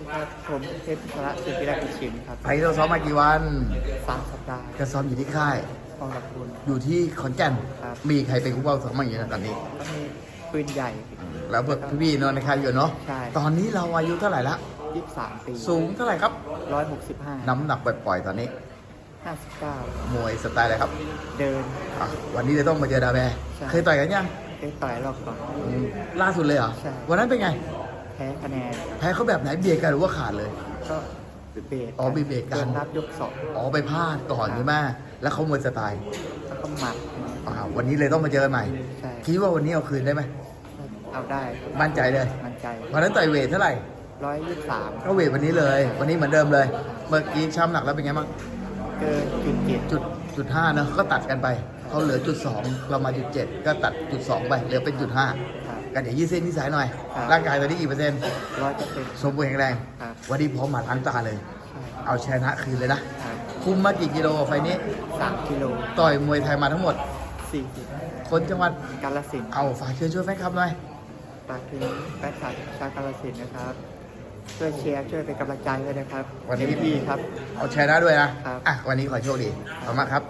ดีครับผมเพชรพระสุพิราชชิมครับไปเราซ้อมมากี่วันสามสัปดาห์ก็ซ้อมอยู่ที่ค่ายกองรับคุณ อยู่ที่ขอนแก่นครับ มีใครเป็นผู้เป้าซ้อมมาอย่างนี้นะตอนนี้ ก็มีปืนใหญ่ แล้วพี่ๆนอนในค่ายอยู่เนาะใช่ ตอนนี้เราอายุเท่าไหร่ละยี่สิบสามปีสูงเท่าไหร่ครับ ร้อยหกสิบห้าน้ำหนักปล่อยๆตอนนี้ ห้าสิบเก้ามวยสไตล์อะไรครับเดิน อะวันนี้เลยต้องมาเจอดาแบร์ใช่ เคยต่อยกันยังได้ต่อยรอบก่อน อืมล่าสุดเลยเหรอใช่ วันนั้นเป็นไงแพ้คะแนนแพ้เขาแบบไหนเบียดกันหรือว่าขาดเลย ก็เบรกอ๋อมีเบรกกันเดินรับยกสองอ๋อไปพลาดก่อนใช่ไหมแล้วเขามวยสไตล์แล้วก็หมัดอ่าวันนี้เลยต้องมาเจอกันใหม่ ใช่คิดว่าวันนี้เอาคืนได้ไหมเอาได้ครับมั่นใจเลยมั่นใจวันนั้นต่อยเวทเท่าไหร่ร้อยยี่สิบสามก็เวทวันนี้เลย วันนี้เหมือนเดิมเลย เมื่อกี้ช้ำหนักแล้วเป็นไงบ้างเกินจุดเจ็ดจุดจุดห้าเนอะก็ตัดกันไปเขาเหลือจุดสองเรามาจุดเจ็ดก็ตัดจุดสองไปเหลือเป็นจุดห้าครับ กันเดี๋ยวยืดเส้นยืดสายหน่อย ครับ ร่างกายตอนนี้กี่เปอร์เซ็นต์ร้อยเปอร์เซ็นต์สมบูรณ์แข็งแรง ครับวันนี้พร้อมมาล้างตาเลย ใช่เอาชนะคืนเลยนะครับคุมมากี่กิโลไฟล์นี้ สามกิโลต่อยมวยไทยมาทั้งหมด สี่สิบคนจังหวัด กาลสินธุ์เอาฝากเชิญช่วยแฟนคลับหน่อย ฝากถึงแฟนคลับชาวกาลสินธุ์นะครับ ช่วยเชียร์ช่วยเป็นกำลังใจด้วยนะครับวันนี้ เต็มที่ครับ เอาชนะด้วยนะ ครับ อะ วันนี้ขอโชคดีขอบคุณมากครับ